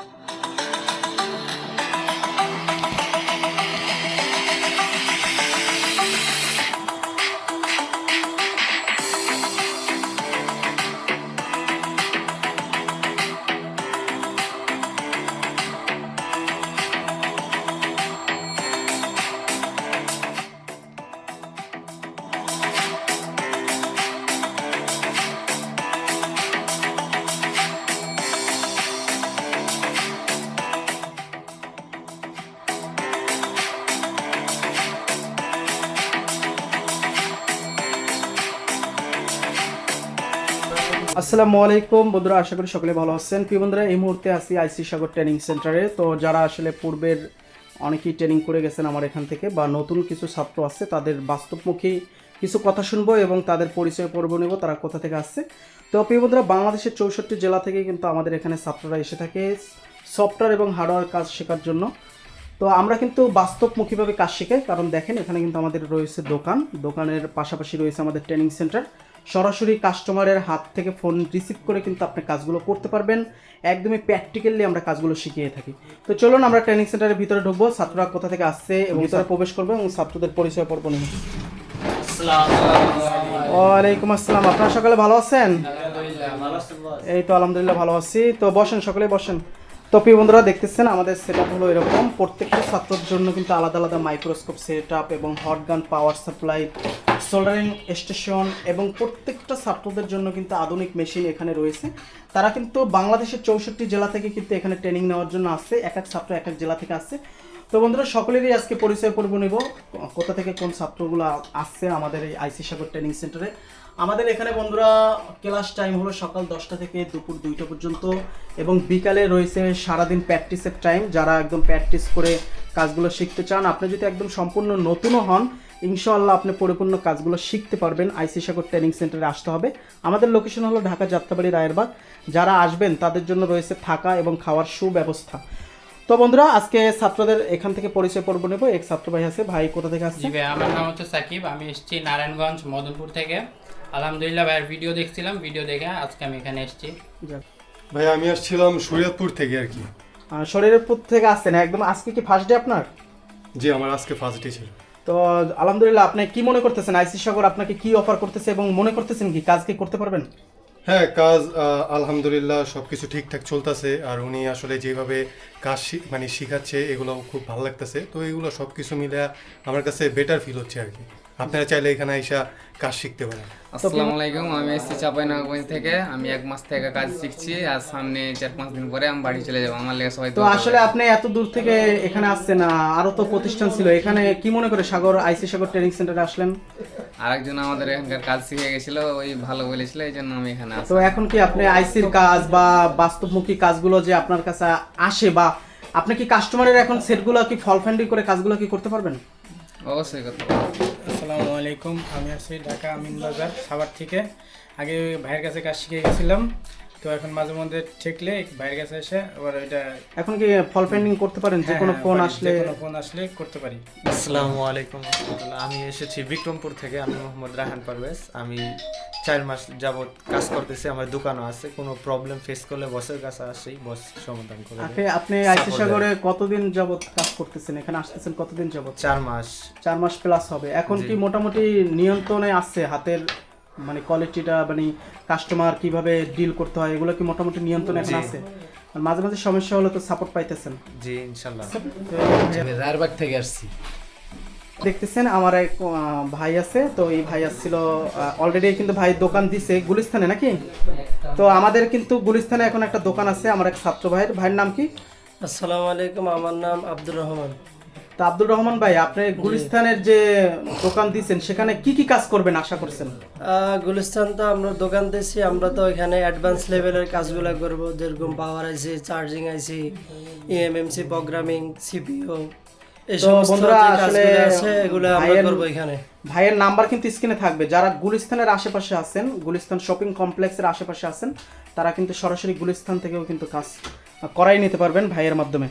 oh you. আসসালামু আলাইকুম। বন্ধুরা, আশা করি সকলে ভালো আছেন। প্রিয় বন্ধুরা, এই মুহূর্তে আছি আইসি সাগর ট্রেনিং সেন্টারে। তো যারা আসলে পূর্বের অনেকেই ট্রেনিং করে গেছেন আমার এখান থেকে বা নতুন কিছু ছাত্র আছে, তাদের বাস্তবমুখী কিছু কথা শুনব এবং তাদের পরিচয় পর্ব নেব, তারা কোথা থেকে আসছে। তো প্রিয় বন্ধুরা, বাংলাদেশের চৌষট্টি জেলা থেকে কিন্তু আমাদের এখানে ছাত্ররা এসে থাকে সফটওয়্যার এবং হার্ডওয়্যার কাজ শেখার জন্য। তো আমরা কিন্তু বাস্তবমুখীভাবে কাজ শেখাই, কারণ দেখেন এখানে কিন্তু আমাদের রয়েছে দোকান। দোকানের পাশাপাশি রয়েছে আমাদের ট্রেনিং সেন্টার। সরাসরি কাস্টমারের হাত থেকে ফোন রিসিভ করে কিন্তু আপনি কাজগুলো করতে পারবেন। একদমই প্র্যাকটিক্যালি আমরা কাজগুলো শিখিয়ে থাকি। তো চলুন আমরা ট্রেনিং সেন্টারের ভিতরে ঢুকবো। ছাত্ররা কোথা থেকে আসছে এবং ভিতরে প্রবেশ করব এবং ছাত্রদের পরিচয় পর্ব নেব ওয়ালাইকুম আসসালাম। আপনারা সকালে ভালো আছেন? এই তো আলহামদুলিল্লাহ ভালো আছি। তো বসেন সকলে বসেন। তো প্রিয় বন্ধুরা দেখতেছেন আমাদের সেট হলো এরকম। প্রত্যেকটা ছাত্রের জন্য কিন্তু আলাদা আলাদা মাইক্রোস্কোপ সেট আপ এবং hot gun power supply soldering station এবং প্রত্যেকটা ছাত্রদের জন্য কিন্তু আধুনিক মেশিন এখানে রয়েছে। তারা কিন্তু বাংলাদেশের চৌষট্টি জেলা থেকে কিন্তু এখানে ট্রেনিং নেওয়ার জন্য আসছে। এক এক ছাত্র এক এক জেলা থেকে আসছে। তো বন্ধুরা, সকলেরই আজকে পরিচয় পর্ব নেব। কোথা থেকে কোন ছাত্রগুলো আসছে আমাদের এই আইসি সাগর ট্রেনিং সেন্টারে আমাদের এখানে বন্ধুরা ক্লাস টাইম হলো সকাল দশটা থেকে দুপুর দুইটা পর্যন্ত এবং বিকালে রয়েছে সারাদিন প্র্যাকটিসের টাইম যারা একদম প্র্যাকটিস করে কাজগুলো শিখতে চান, আপনি যদি একদম সম্পূর্ণ নতুনও হন ইনশাআল্লাহ আপনি পরিপূর্ণ কাজগুলো শিখতে পারবেন। আইসি সাগর ট্রেনিং সেন্টারে আসতে হবে। আমাদের লোকেশন হলো ঢাকা যাত্রাবাড়ি রায়েরবাগ। যারা আসবেন তাদের জন্য রয়েছে থাকা এবং খাওয়ার সুব্যবস্থা। তো বন্ধুরা আজকে ছাত্রদের এখান থেকে পরিচয় পর্ব নেব। এক ছাত্র ভাই আছে। ভাই কোথা থেকে আসছে? ভাই আমার নাম হচ্ছে সাকিব। আমি এসেছি নারায়ণগঞ্জ মদনপুর থেকে। আলহামদুলিল্লাহ ভাইয়ের ভিডিও দেখছিলাম। ভিডিও দেখে আজকে আমি এখানে এসেছি। ভাই আমি আসছিলাম শরীয়তপুর থেকে আর কি। আহ, শরীরের পুর থেকে আসছেন। একদম আজকে কি ফার্স্ট ডে আপনার? জি আমার আজকে ফার্স্ট ডে ছিল। তো আলহামদুলিল্লাহ, আপনি কি মনে করতেছেন? আইসি সাগর আপনাকে কি অফার করতেছে এবং মনে করতেছেন কি? কাজ কি করতে পারবেন? হ্যাঁ কাজ আহ, আলহামদুলিল্লাহ সব কিছু ঠিকঠাক চলতেছে আর উনি আসলে যেভাবে কাজ মানে শিখাচ্ছে এগুলো খুব ভালো লাগতেছে। তো এগুলো সব কিছু মিলে আমার কাছে বেটার ফিল হচ্ছে আর কি। আপনারা চাইলে এখানে আইসা কাজ শিখতে পারেন। আসসালামু আলাইকুম আমি এসেছি চাপাইনগর থেকে। আমি এক মাস থেকে কাজ শিখছি আর সামনে চার পাঁচ দিন পরে আমি বাড়ি চলে যাব। আমার লেগে সবাই তো আসলে আপনি এত দূর থেকে এখানে আসছেন আরও তো প্রতিষ্ঠান ছিল। এখানে কি মনে করে সাগর আইসি সাগর ট্রেনিং সেন্টারে আসলেন? আরেকজন আমাদের এখানকার কাজ শিখে গেছিল ওই ভালো বলেছিল এই জন্য আমি এখানে তো এখন কি আপনি আইসির কাজ বা বাস্তবমুখী কাজগুলো যে আপনার কাছে আসে বা আপনি কি কাস্টমারের এখন সেটগুলো কি ফল ফ্যান্ডি করে কাজগুলো কি করতে পারবেন? অবশ্যই করতে পারব। আসসালামু আলাইকুম আমি আছি ঢাকা আমিন বাজার সাভার থেকে। আগে ভাইয়ের কাছে কাজ শিখে গেছিলাম। তো এখন মাঝে মধ্যে ঠেকলে ভাইয়ের কাছে এসে আবার ওইটা এখন কি ফল ফ্যান্ডিং করতে পারেন? যে হ্যাঁ, কোনো হ্যাঁ, ফোন আসলে কোনো ফোন আসলে করতে পারি। আসসালামু আলাইকুম আমি এসেছি বিক্রমপুর থেকে আমি মোহাম্মদ রাহান পারভেজ। আমি চার মাস যাবত কাজ করতেছি আমার দোকানও আছে। কোনো প্রবলেম ফেস করলে বসের কাছে আসি বস সমাধান করে আপনি আপনি আইসি সাগরে কতদিন যাবত কাজ করতেছেন? এখানে আসতেছেন কতদিন যাবত চার মাস। চার মাস প্লাস হবে। এখন কি মোটামুটি নিয়ন্ত্রণে আসছে হাতের মানে কোয়ালিটিটা মানে কাস্টমার কীভাবে ডিল করতে হয় এগুলো কি মোটামুটি নিয়ন্ত্রণে এখন আছে? আর মাঝে মাঝে সমস্যা হলে তো সাপোর্ট পাইতেছেন। জি ইনশাল্লাহ। রায়রবাগ থেকে আসছি। দেখতেছেন আমার এক আহ, ভাই আছে তো এই ভাই আসছিল অলরেডি কিন্তু ভাই দোকান দিছে গুলিস্তানে নাকি? তো আমাদের কিন্তু গুলিস্তানে এখন একটা দোকান আছে আমার এক ছাত্র ভাইয়ের ভাইয়ের নাম কি? আসসালামু আলাইকুম আমার নাম আব্দুর রহমান। তো আব্দুর রহমান ভাই আপনি গুলিস্তানের যে দোকান দিয়েছেন সেখানে কি কি কাজ করবেন আশা করছেন? গুলিস্তান তো আমরা দোকান দিয়েছি আমরা তো এখানে অ্যাডভান্স লেভেলের কাজগুলো করব যেরকম power IC charging IC eMMC programming CPU ভাইয়ের নাম্বার কিন্তু স্ক্রিনে থাকবে। যারা গুলিস্তানের আশেপাশে আছেন গুলিস্তান শপিং কমপ্লেক্সের আশেপাশে আছেন তারা কিন্তু সরাসরি গুলিস্তান থেকেও কিন্তু কাজ করাই নিতে পারবেন ভাইয়ের মাধ্যমে।